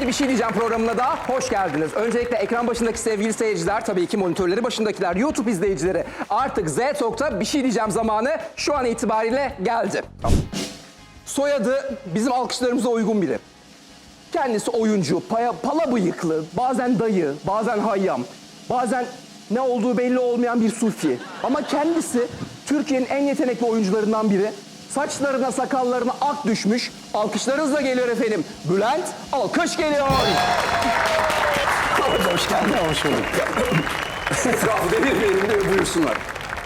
Bir Bir Şey Diyeceğim programına da hoş geldiniz. Öncelikle ekran başındaki sevgili seyirciler, tabii ki monitörleri başındakiler, YouTube izleyicileri artık Z Talk'ta Bir Şey Diyeceğim zamanı şu an itibariyle geldi. Soyadı bizim alkışlarımıza uygun biri. Kendisi oyuncu, paya, pala bıyıklı, bazen dayı, bazen hayyam, bazen ne olduğu belli olmayan bir sufi. Ama kendisi Türkiye'nin en yetenekli oyuncularından biri. Saçlarına, sakallarına ak düşmüş. Alkışlarınızla geliyor efendim. Bülent Alkış geliyor. Hoş geldin. Hoş bulduk. Etrafı devirmeyelim de buyursunlar.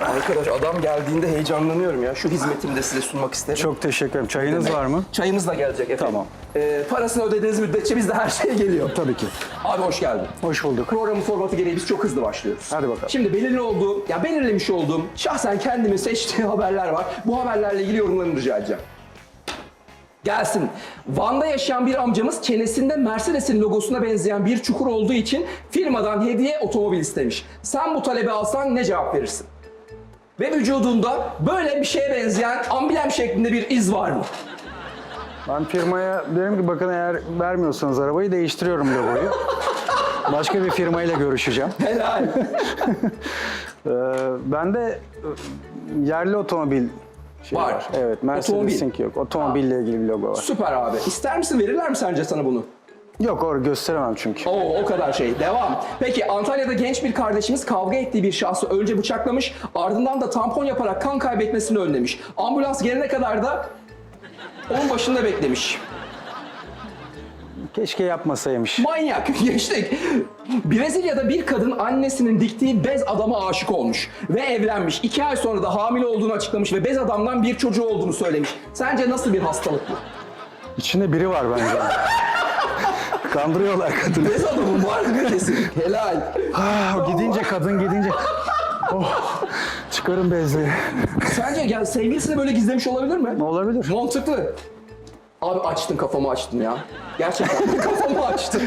Arkadaş adam geldiğinde heyecanlanıyorum ya. Şu hizmetimi de size sunmak isterim. Çok teşekkür ederim. Çayınız var mı? Çayımız da gelecek efendim. Tamam. Ee, parasını ödediğiniz müddetçe bizde her şey geliyor. Tabii ki. Abi hoş geldin. Hoş bulduk. Programın formatı gereği biz çok hızlı başlıyoruz. Hadi bakalım. Şimdi belirli olduğum, ya belirlemiş olduğum, şahsen kendimin seçtiği haberler var. Bu haberlerle ilgili yorumlarını rica edeceğim. Gelsin. Van'da yaşayan bir amcamız çenesinde Mercedes'in logosuna benzeyen bir çukur olduğu için firmadan hediye otomobil istemiş. Sen bu talebi alsan ne cevap verirsin? Ve vücudunda böyle bir şeye benzeyen amblem şeklinde bir iz var mı? Ben firmaya derim ki bakın eğer vermiyorsanız arabayı değiştiriyorum logoyu. Başka bir firmayla görüşeceğim. Helal. Ee, ben de e, yerli otomobil şey Var. var. Evet, Mercedes'inki yok. Otomobille ilgili bir logo var. Süper abi. İster misin verirler mi sence sana bunu? Yok, or gösteremem çünkü. Oo o kadar şey. Devam. Peki Antalya'da genç bir kardeşimiz kavga ettiği bir şahsı önce bıçaklamış, ardından da tampon yaparak kan kaybetmesini önlemiş. Ambulans gelene kadar da onun başında beklemiş. Keşke yapmasaymış. Manyak. Geçtik. Brezilya'da bir kadın annesinin diktiği bez adama aşık olmuş ve evlenmiş. İki ay sonra da hamile olduğunu açıklamış ve bez adamdan bir çocuğu olduğunu söylemiş. Sence nasıl bir hastalık bu? İçinde biri var bence. Kandırıyorlar kadını. Bez adamı var mı kesin? Helal. Ah, gidince kadın gidince. Oh, çıkarın bezleri. Sence yani sevgilisini böyle gizlemiş olabilir mi? Olabilir. Mantıklı. Abi açtın kafamı açtın ya. Gerçekten kafamı açtın.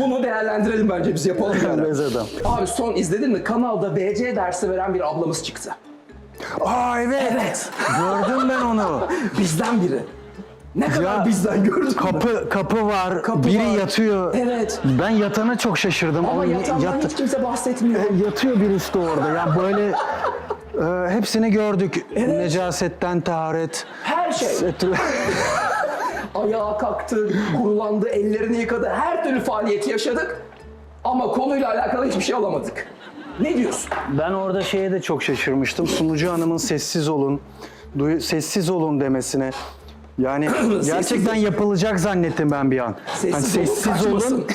Bunu değerlendirelim bence biz yapalım yani. Bez adam. Abi son izledin mi? Kanalda VC dersi veren bir ablamız çıktı. Aa evet. Evet. Gördüm ben onu. Bizden biri. Ne kadar Ya, bizden gördün mü? Kapı kapı var. Kapı biri var. yatıyor. Evet. Ben yatana çok şaşırdım. Ama O yatandan yat- hiç kimse bahsetmiyor. yatıyor birisi de orada. Yani böyle e, hepsini gördük. Necasetten taharet. Her şey. Ayağa kalktı, kurulandı, ellerini yıkadı. Her türlü faaliyeti yaşadık. Ama konuyla alakalı hiçbir şey alamadık. Ne diyorsun? ben orada şeye de çok şaşırmıştım. Sunucu hanımın sessiz olun, duy- sessiz olun demesine. Yani gerçekten yapılacak zannettim ben bir an. Sessiz, Hani olun, sessiz olun,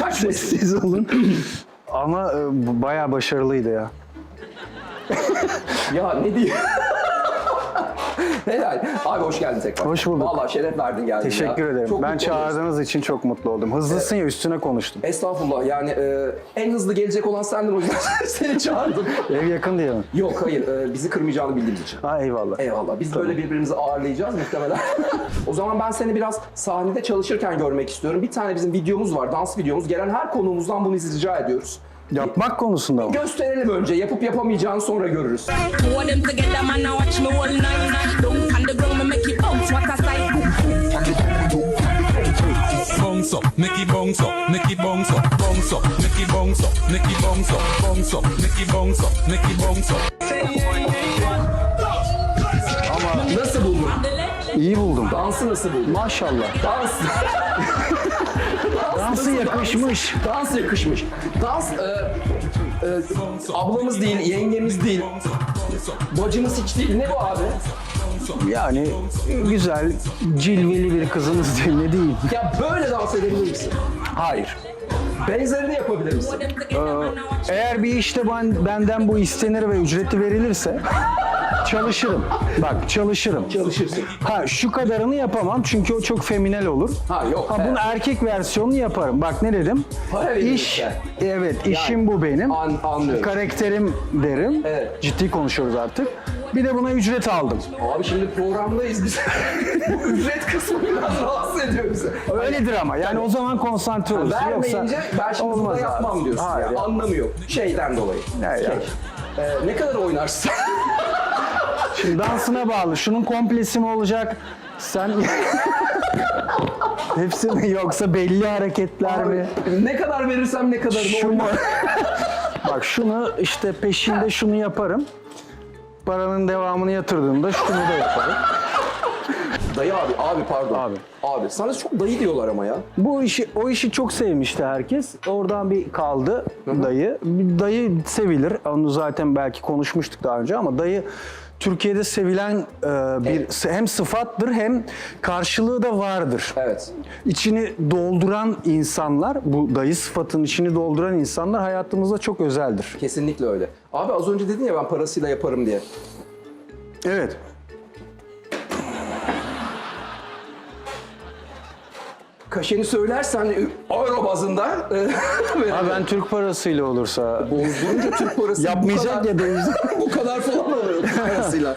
Kaçmasın. sessiz olun. Ama e, bayağı başarılıydı ya. Ya ne diyeyim? Helal. Abi hoş geldin tekrar. Hoş bulduk. Vallahi şeref verdin geldin Teşekkür ya. ederim. Çok ben çağırdığınız için çok mutlu oldum. Hızlısın ya üstüne konuştum. Estağfurullah yani e, en hızlı gelecek olan sendin o yüzden seni çağırdım. Ev yakın diye mi? Yok hayır e, bizi kırmayacağını bildiğimiz için. Ha eyvallah. Eyvallah. Biz böyle birbirimizi ağırlayacağız muhtemelen. o zaman ben seni biraz sahnede çalışırken görmek istiyorum. Bir tane bizim videomuz var, dans videomuz. Gelen her konuğumuzdan bunu rica ediyoruz. Yapmak konusunda mı? Gösterelim önce. Yapıp yapamayacağını sonra görürüz. Bounce, up, make it bounce up, make it bounce up, bounce up, make it bounce up, make it bounce up, bounce up, make it bounce up, make it bounce up. Nasıl buldun? İyi buldum. Dansı nasıl buldun? Maşallah. Dans. Dansı yakışmış. Dans yakışmış. Dans e, e, ablamız değil, yengemiz değil, bacımız hiç değil. Ne bu abi? Yani güzel, cilveli bir kızımız değil ne diyeyim. Ya böyle dans edebilir misin? Hayır. Benzerini yapabilir misin? Watch Eğer bir işte ben, benden bu istenir ve ücreti verilirse çalışırım. Bak çalışırım. Çalışırsın. Ha şu kadarını yapamam çünkü o çok feminel olur. Ha yok. Ha bunun erkek versiyonunu yaparım. Bak ne dedim? Para verilirse. İş, evet işim bu benim. An, anlıyorum. Karakterim derim. Evet. Ciddi konuşuyoruz artık. Bir de buna ücret aldım. Abi şimdi programdayız biz. bu ücret kısmı biraz rahatsız ediyor bizi. Öyledir ama yani o zaman konsantre olursun. Vermeyince Yoksa ben şimdi burada olmaz yapmam abi. diyorsun. Hayır. ya. Anlamı yok. Şeyden dolayı. Ne ya? Şey, e, ne kadar oynarsın? Şimdi dansına bağlı. Şunun komplesi mi olacak? Sen Hepsi mi yoksa belli hareketler mi? ne kadar verirsem ne kadarını Şu mu? oynarım. Bak şunu işte peşinde şunu yaparım. Paranın devamını yatırdığımda şunu da yaparım. Dayı abi, abi pardon. Abi. Abi sana çok dayı diyorlar ama ya. Bu işi o işi çok sevmişti herkes. Oradan bir kaldı dayı. Bir Dayı sevilir. Onu zaten belki konuşmuştuk daha önce ama dayı Türkiye'de sevilen e, bir hem sıfattır hem karşılığı da vardır. Evet. İçini dolduran insanlar, bu dayı sıfatının içini dolduran insanlar hayatımızda çok özeldir. Kesinlikle öyle. Abi az önce dedin ya ben parasıyla yaparım diye. Evet. Kaşeni söylersen euro bazında e. Ha ben Türk parasıyla olursa Bozdurunca Türk parası Yapmayacak kadar, ya döviz. bu kadar falan parasıyla.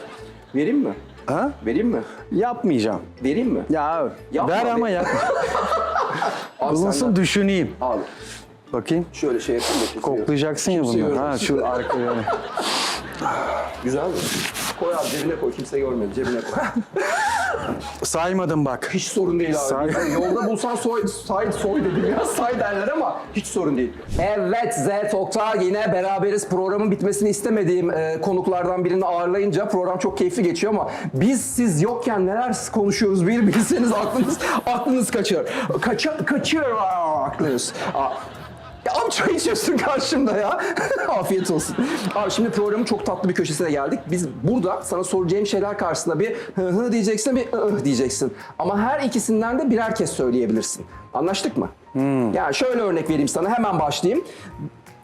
Vereyim mi? ha? Vereyim mi? Yapmayacağım. Vereyim mi? Ya Yapma ver be. ama yap. Abi Bulunsun düşüneyim. Abi Bakayım. şöyle şey yapayım da kimse Koklayacaksın ya Kimse bunu. görmesin. Ha şu arkaya. Güzel mi? Koy abi cebine koy kimse görmedi cebine koy. Saymadım bak. Hiç sorun değil abi. Say. Yolda bulsan soy, say, soy dedim ya say derler ama hiç sorun değil. Evet Z Talk'ta yine beraberiz. Programın bitmesini istemediğim e, konuklardan birini ağırlayınca program çok keyifli geçiyor ama biz siz yokken neler konuşuyoruz bir bilseniz aklınız aklınız kaçıyor. Kaça, kaçıyor aa, aklınız. Aa, ya çay içiyorsun karşımda ya. Afiyet olsun. Abi şimdi programın çok tatlı bir köşesine geldik. Biz burada sana soracağım şeyler karşısında bir hı hı diyeceksin bir ı ı diyeceksin. Ama her ikisinden de birer kez söyleyebilirsin. Anlaştık mı? Yani şöyle örnek vereyim sana hemen başlayayım.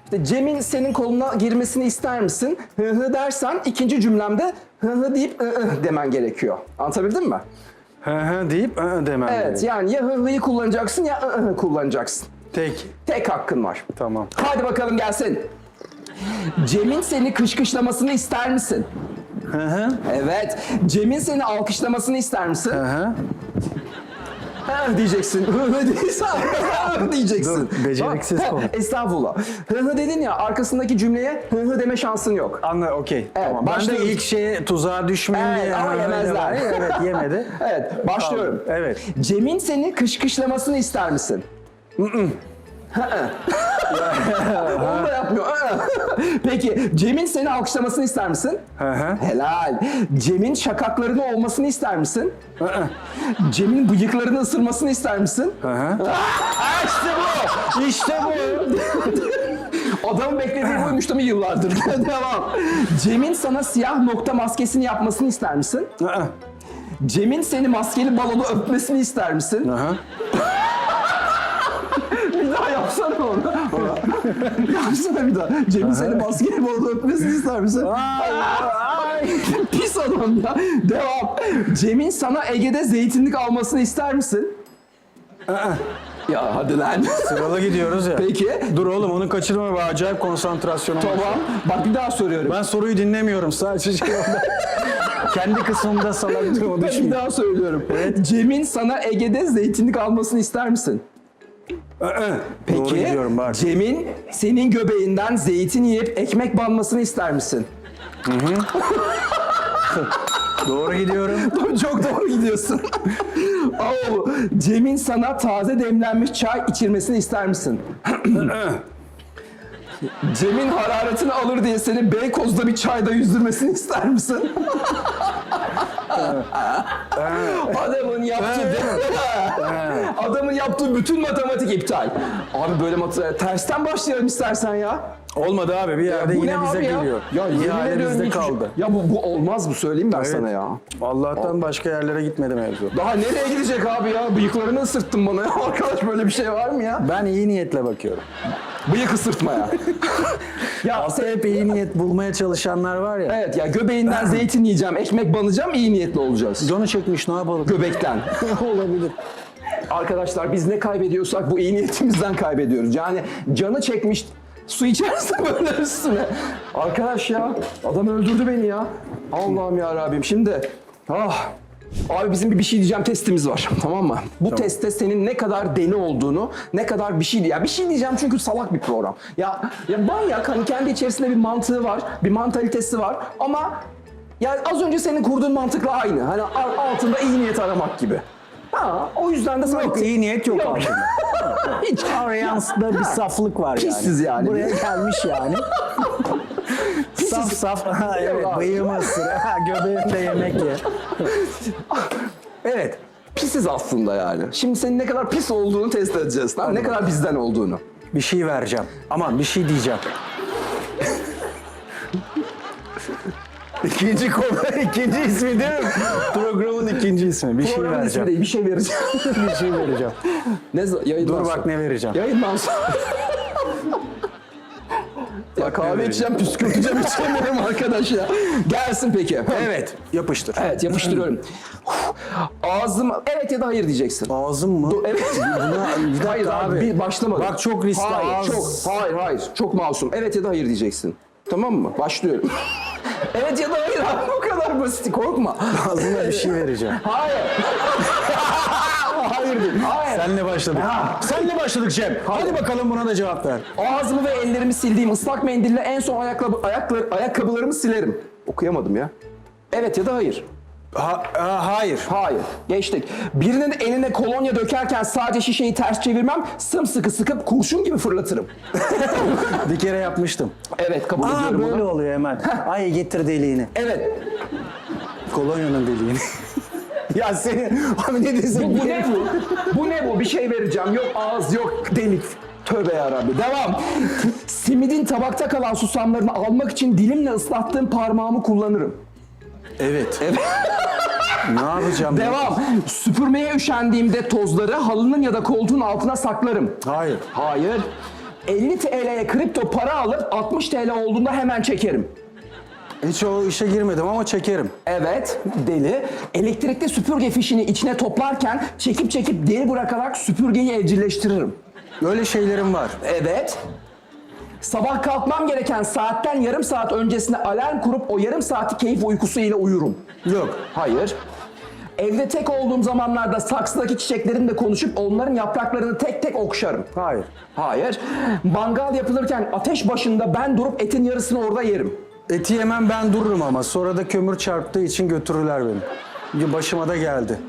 İşte Cem'in senin koluna girmesini ister misin? Hı hı dersen ikinci cümlemde hı hı deyip ı ı demen gerekiyor. Anlatabildim mi? Hı hı deyip hı demem Evet gerek. yani ya hı hı'yı kullanacaksın ya ı ı kullanacaksın. Tek. Tek hakkın var. Tamam. Hadi bakalım gelsin. Cem'in seni kışkışlamasını ister misin? Hı hı. Evet. Cem'in seni alkışlamasını ister misin? Hı hı. Ha diyeceksin. Hı hı değilse hı diyeceksin. Dur, beceriksiz Bak, konu. Estağfurullah. Hı hı dedin ya arkasındaki cümleye hı hı deme şansın yok. Anla okey. tamam. Ben de başlıyoruz. ilk şeye tuzağa düşmeyeyim Evet, diye. ama öyle yemezler. var. Evet yemedi. Evet başlıyorum. Tamam, evet. Cem'in seni kışkışlamasını ister misin? Onu da yapmıyor. Peki Cem'in seni alkışlamasını ister misin? Hı hı. Helal. Cem'in şakaklarını olmasını ister misin? Cem'in bıyıklarını ısırmasını ister misin? Hı hı. Aa, işte bu. İşte bu. Adamın beklediği buymuş değil mi yıllardır? Devam. Cem'in sana siyah nokta maskesini yapmasını ister misin? Hı hı. Cem'in seni maskeli balonu öpmesini ister misin? Hı hı. Bir daha yapsana onu. yapsana bir daha. Cem'in seni balonu öpmesini ister misin? Ay, Pis adam ya. Devam. Cem'in sana Ege'de zeytinlik almasını ister misin? ya hadi lan. Sıralı gidiyoruz ya. Peki. Dur oğlum onu kaçırma be acayip konsantrasyonum. var. Tamam. Bak bir daha soruyorum. Ben soruyu dinlemiyorum sadece şey orada. Kendi kısmımda salak duruma bir düşmeyeyim. daha söylüyorum. Cem'in sana Ege'de zeytinlik almasını ister misin? Peki gidiyorum bak. Cem'in senin göbeğinden zeytin yiyip ekmek banmasını ister misin? Doğru gidiyorum. Çok doğru gidiyorsun. Oo, Cem'in sana taze demlenmiş çay içirmesini ister misin? Cem'in hararetini alır diye seni Beykoz'da bir çayda yüzdürmesini ister misin? Adamın yaptığı Adamın yaptığı bütün matematik iptal. Abi böyle mat- tersten başlayalım istersen ya. Olmadı abi bir yerde Bu yine ne bize abi ya? geliyor. Ya yemin İhale ediyorum bizde kaldı. Ya bu, bu olmaz bu söyleyeyim ben sana ya. Allah'tan başka yerlere gitmedi mevzu. Daha nereye gidecek abi ya? Bıyıklarını ısırttın bana ya. Arkadaş böyle bir şey var mı ya? Ben iyi niyetle bakıyorum. Bıyık ısırtmaya. ya Altta hep iyi niyet bulmaya çalışanlar var ya. evet ya göbeğinden zeytin yiyeceğim, ekmek banacağım, iyi niyetli olacağız. Canı çekmiş ne yapalım? Göbekten. Olabilir. Arkadaşlar biz ne kaybediyorsak bu iyi niyetimizden kaybediyoruz. Yani canı çekmiş su içerse böyle üstüne. Arkadaş ya adam öldürdü beni ya. Allah'ım ya Rabbim. Şimdi ah Abi bizim bir bir şey diyeceğim testimiz var tamam mı? Bu testte senin ne kadar deli olduğunu, ne kadar bir şey ya bir şey diyeceğim çünkü salak bir program. Ya ya manyak hani kendi içerisinde bir mantığı var, bir mantalitesi var ama ya az önce senin kurduğun mantıkla aynı. Hani al- altında iyi niyet aramak gibi. Ha, o yüzden de sana Yok iyi niyet yok altında. Hiç. Aryans'da bir saflık var yani. Pissiz yani. Buraya gelmiş yani. saf saf. Ha, evet bıyığımı ısır. Ha, Göbeğimde yemek ye. Evet. Pisiz aslında yani. Şimdi senin ne kadar pis olduğunu test edeceğiz. Tamam? mı? Ne kadar bizden olduğunu. Bir şey vereceğim. Aman bir şey diyeceğim. ikinci konu, ikinci ismi değil mi? Programın ikinci ismi. Bir şey Programın ismi vereceğim. değil, bir şey vereceğim. bir şey vereceğim. ne yayından Dur sonra. bak ne vereceğim. Yayından sonra. Kahve içeceğim, püskürteceğim, içemiyorum arkadaş ya. Gelsin peki. Evet, yapıştır. Evet, yapıştırıyorum. Ağzım, evet ya da hayır diyeceksin. Ağzım mı? Do- Evet. Buna, bir dakika hayır abi, abi. bir başlamadım. Bak çok riskli. Hayır, ağız. çok, hayır, hayır. Çok masum. Evet ya da hayır diyeceksin. Tamam mı? Başlıyorum. evet ya da hayır abi, bu kadar basit. Korkma. Ağzına bir şey vereceğim. Hayır. Hayır değil. Hayır. Senle başladık. Senle başladık Cem. Hadi bakalım buna da cevap ver. Ağzımı ve ellerimi sildiğim ıslak mendille en son ayakkabı, ayaklar, ayakkabılarımı silerim. Okuyamadım ya. Evet ya da hayır. Ha, ha, hayır. Hayır. Geçtik. Birinin eline kolonya dökerken sadece şişeyi ters çevirmem, sımsıkı sıkıp kurşun gibi fırlatırım. Bir kere yapmıştım. Evet, kabul Aa ediyorum böyle bunu. oluyor hemen. Ay getir deliğini. Evet. Kolonyanın deliğini. Ya seni abi ne desin? Bu, bu ne bu? Bu ne bu? Bir şey vereceğim. Yok ağız, yok delik. Tövbe yarabbi. Devam. Simidin tabakta kalan susamlarını almak için dilimle ıslattığım parmağımı kullanırım. Evet. ne yapacağım? ben? Devam. Süpürmeye üşendiğimde tozları halının ya da koltuğun altına saklarım. Hayır. Hayır. 50 TL'ye kripto para alıp 60 TL olduğunda hemen çekerim. Hiç o işe girmedim ama çekerim. Evet, deli. Elektrikli süpürge fişini içine toplarken çekip çekip deri bırakarak süpürgeyi evcilleştiririm. Öyle şeylerim var. Evet. Sabah kalkmam gereken saatten yarım saat öncesine alarm kurup o yarım saati keyif uykusu ile uyurum. Yok. Hayır. Evde tek olduğum zamanlarda saksıdaki çiçeklerimle konuşup onların yapraklarını tek tek okşarım. Hayır. Hayır. Mangal yapılırken ateş başında ben durup etin yarısını orada yerim. Eti yemem ben dururum ama sonra da kömür çarptığı için götürürler beni. Başıma da geldi.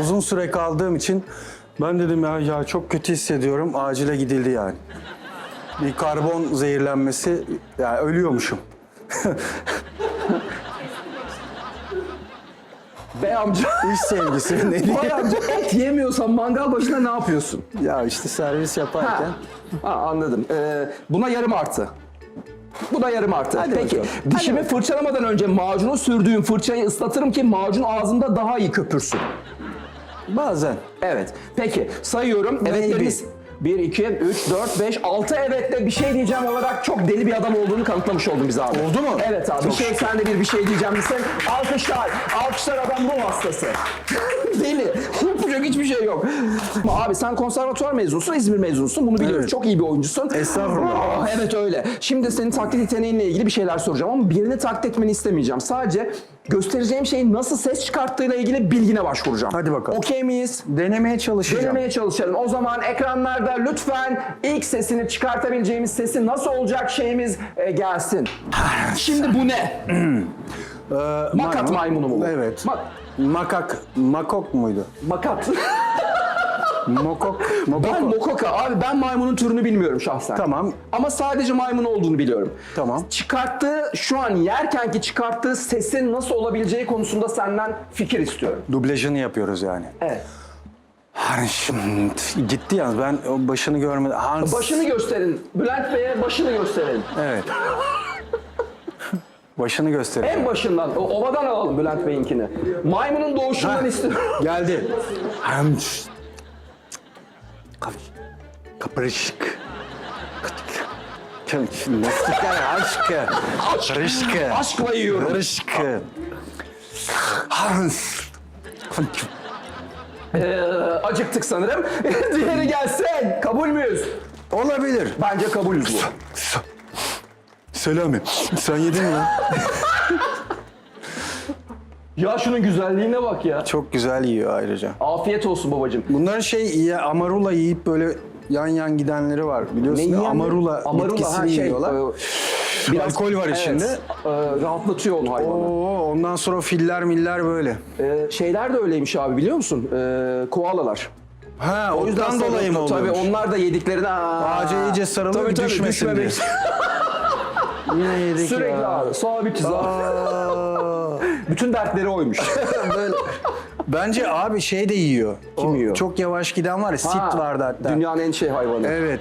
Uzun süre kaldığım için ben dedim ya, ya çok kötü hissediyorum. Acile gidildi yani. Bir karbon zehirlenmesi, yani ölüyormuşum. Bey amca. İş sevgisi ne Vay diyeyim? amca et yemiyorsan mangal başında ne yapıyorsun? Ya işte servis yaparken. Ha, anladım. Ee, buna yarım artı. Bu da yarım artı. Hadi Peki bakalım. dişimi fırçalamadan önce macunu sürdüğüm fırçayı ıslatırım ki macun ağzımda daha iyi köpürsün. Bazen. Evet. Peki sayıyorum. Maybe. Evetlerimiz 1, 2, 3, 4, 5, 6 evetle bir şey diyeceğim olarak çok deli bir adam olduğunu kanıtlamış oldun bize abi. Oldu mu? Evet abi. Bir şey sen de bir bir şey diyeceğim misin? Alkışlar. Alkışlar adam ruh hastası. deli. Yapacak hiçbir şey yok. Abi sen konservatuvar mezunusun, İzmir mezunusun. Bunu biliyoruz. Evet. Çok iyi bir oyuncusun. Estağfurullah. Aa, evet öyle. Şimdi senin taklit yeteneğinle ilgili bir şeyler soracağım ama birini taklit etmeni istemeyeceğim. Sadece göstereceğim şeyin nasıl ses çıkarttığıyla ilgili bilgine başvuracağım. Hadi bakalım. Okey miyiz? Denemeye çalışacağım. Denemeye çalışalım. O zaman ekranlarda lütfen ilk sesini çıkartabileceğimiz sesi nasıl olacak şeyimiz e, gelsin. Şimdi bu ne? Ee, Makat maymun. maymunu mu bu? Evet. Mak- Makak, makok muydu? makat. Mokok, mokok. ben mokoka. Abi ben maymunun türünü bilmiyorum şahsen. Tamam. Ama sadece maymun olduğunu biliyorum. Tamam. Çıkarttığı, şu an yerkenki çıkarttığı sesin nasıl olabileceği konusunda senden fikir istiyorum. Dublajını yapıyoruz yani. Evet. Şimdi gitti yalnız ben başını görmedim. Hans. Başını gösterin. Bülent Bey'e başını gösterelim. Evet. Başını gösterin. En başından, o ovadan alalım Bülent Bey'inkini. Maymunun doğuşundan istiyorum. Geldi. Hans. Kaprışık. Lastikler aşkı. Rışkı. Aşkla yiyorum. Rışkı. Hans. Ee, acıktık sanırım. Diğeri gelsin. Kabul müyüz? Olabilir. Bence kabulüz bu. Selami. Sen yedin mi lan? Ya şunun güzelliğine bak ya. Çok güzel yiyor ayrıca. Afiyet olsun babacığım. Bunların şey ya, amarula yiyip böyle yan yan gidenleri var biliyorsun. değil mi? yiyen- amarula, Amarula bitkisini ha, şey, yiyorlar. e, Alkol var içinde. e, rahatlatıyor onu hayvanı. Oo, Ondan sonra filler miller böyle. Ee, şeyler de öyleymiş abi biliyor musun? Ee, koalalar. Ha O yüzden ondan dolayı mı sarılıyor. Tabii oluyormuş? onlar da yediklerine aa, Ağaca iyice sarılır, tabii, tabii, düşmesin diye. Yine yedik Sürekli ya. abi sabitiz abi. Bütün dertleri oymuş. Böyle. Bence abi şey de yiyor. Kim O yiyor? Çok yavaş giden var ya, sit Ha, vardı hatta. Dünyanın en şey hayvanı. Evet.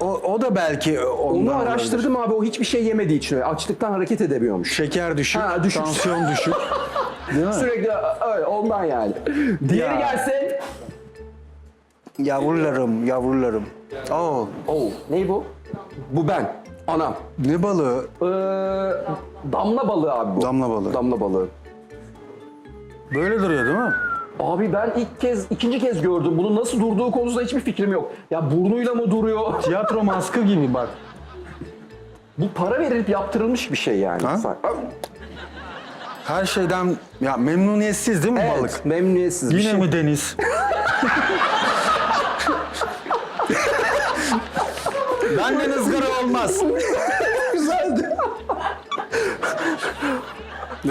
O, o da belki ondan Onu olabilir. araştırdım abi o hiçbir şey yemediği için öyle. açlıktan hareket edemiyormuş. Şeker düşük, Ha, düşük. tansiyon düşük. Değil mi? Sürekli öyle ondan yani. Diğeri Ya. gelsin. Yavrularım, yavrularım. Oo, Oo, ne bu? Bu ben. Anam. ne balığı? Ee, damla balığı abi bu. Damla balığı. Damla balığı. Böyle duruyor değil mi? Abi ben ilk kez, ikinci kez gördüm. Bunun nasıl durduğu konusunda hiçbir fikrim yok. Ya burnuyla mı duruyor? Tiyatro maskı gibi bak. Bu para verilip yaptırılmış bir şey yani. Ha? Her şeyden ya memnuniyetsiz değil mi Evet, balık? memnuniyetsiz bir Yine şey. mi deniz? Benden ızgara olmaz. Güzeldi.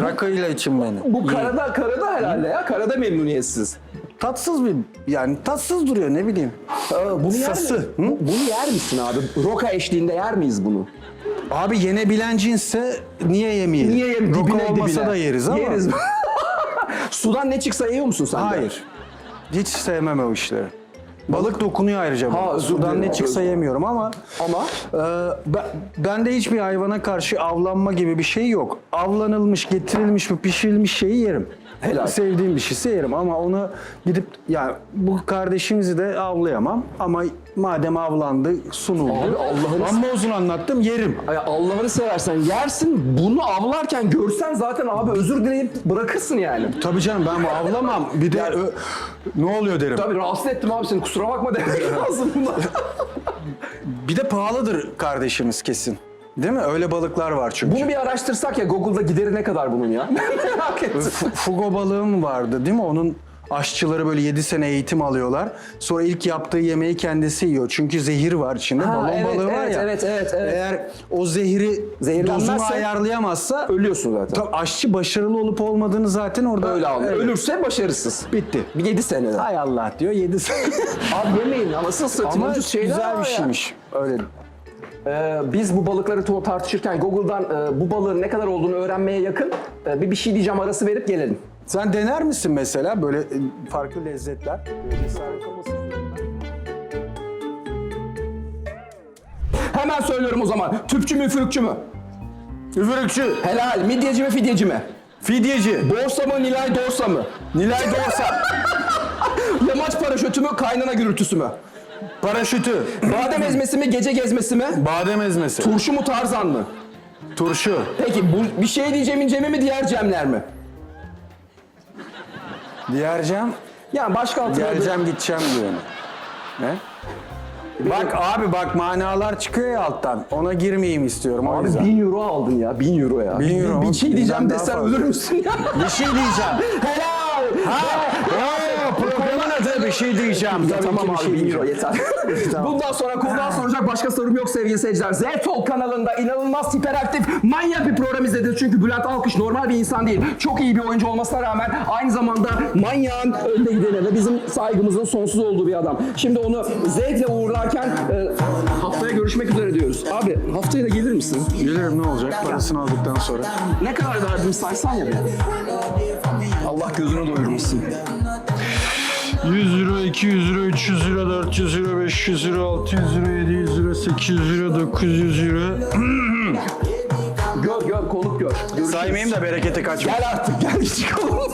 Rakıyla için beni. Bu karada, karada herhalde ya. Karada memnuniyetsiz. Tatsız bir yani tatsız duruyor ne bileyim. Aa, bunu yer Sası, mi? hı? Bunu yer misin abi? Roka eşliğinde yer miyiz bunu? Abi yenebilen cinsse niye yemeyelim? Niye yem Roka dibine olmasa dibine? da yeriz ama. Yeriz. Sudan ne çıksa yiyor musun sen de? Hayır. Hiç sevmem o işleri. Balık dokunuyor ayrıca. Ha, bana. özür Sudan dilerim, ne çıksa özür- yemiyorum ama Ama e, ben, bende hiçbir hayvana karşı avlanma gibi bir şey yok. Avlanılmış, getirilmiş bir pişirilmiş şeyi yerim. Helal. Sevdiğim bir şeyse yerim ama onu gidip yani bu kardeşimizi de avlayamam ama madem avlandı, sunuldu. Abi Allah'ını Amma uzun anlattım yerim. Ay Allah'ını seversen yersin. Bunu avlarken görsen zaten abi özür dileyip bırakırsın yani. Tabii canım ben bu avlamam. Bir de ö- ne oluyor derim. Tabii rahatsız ettim abi seni kusura bakma demek lazım buna. Bir de pahalıdır kardeşimiz kesin. Değil mi? Öyle balıklar var çünkü. Bunu bir araştırsak ya Google'da gideri ne kadar bunun ya? Merak ettim. Fugo balığım vardı değil mi? Onun aşçıları böyle 7 sene eğitim alıyorlar. Sonra ilk yaptığı yemeği kendisi yiyor. Çünkü zehir var içinde. Ha, Balon evet, balığı var evet, ya. evet, evet, evet. Eğer o Zehirlenmezse- dozunu ayarlayamazsa Ölüyorsun zaten. Tabii aşçı başarılı olup olmadığını zaten orada Öyle anlıyor. Evet. Ölürse başarısız. Bitti. Bir 7 senede. Hay Allah diyor 7 sene. Abi yemeyin anasını satayım. Ama güzel bir şeymiş. Öyle. Ee, biz bu balıkları tartışırken Google'dan e, bu balığın ne kadar olduğunu öğrenmeye yakın e, bir bir şey diyeceğim arası verip gelelim. Sen dener misin mesela böyle e, farklı lezzetler? Hemen söylüyorum o zaman. Tüpçü mü üfürükçü mü? Üfürükçü, Helal. Midyeci mi fidyeci mi? fidyeci, Borsa mı Nilay Dorsa mı? Nilay Dorsa, Yamaç paraşütü mü kaynana gürültüsü mü? Paraşütü, Badem ezmesi mi gece gezmesi mi? badem ezmesi, Turşu mu tarzan mı? turşu, Peki bu bir şey diyeceğimin Cem'i mi diğer Cemler mi? diyercem, Yani başka alternatif. geleceğim gideceğim diyor. Ne? Bak abi bak manalar çıkıyor ya alttan. Ona girmeyeyim istiyorum o Abi yüzden. 1000 euro aldın ya 1000 euro ya. Bin euro Bir, şey diyeceğim Bizden daha desen fazla. ölür müsün ya? Bir şey diyeceğim. Helal. Ha, ha, programın adı bir şey diyeceğim. Tabii tamam ki bir abi şey 1000 euro diyeceğim. yeter. Bundan sonra konudan soracak başka sorum yok sevgili seyirciler. Z-Talk kanalında inanılmaz hiperaktif, manyak bir program izlediniz. Çünkü Bülent Alkış normal bir insan değil. Çok iyi bir oyuncu olmasına rağmen aynı zamanda manyağın önde gideni ve bizim saygımızın sonsuz olduğu bir adam. Şimdi onu zevkle uğurlarken e, haftaya görüşmek üzere diyoruz. Abi haftaya da gelir misin? Gelirim ne olacak parasını aldıktan sonra. Ne kadar verdim saysan ya be. Allah gözünü doyurmasın. 100 euro, 200 euro, 300 euro, 400 euro, 500 euro, 600 euro, 700 euro, 800 euro, 900 euro. Gör gör konuk gör. Görüşürüz. Saymayayım da bereketi kaçmasın. Gel artık gel çıkalım.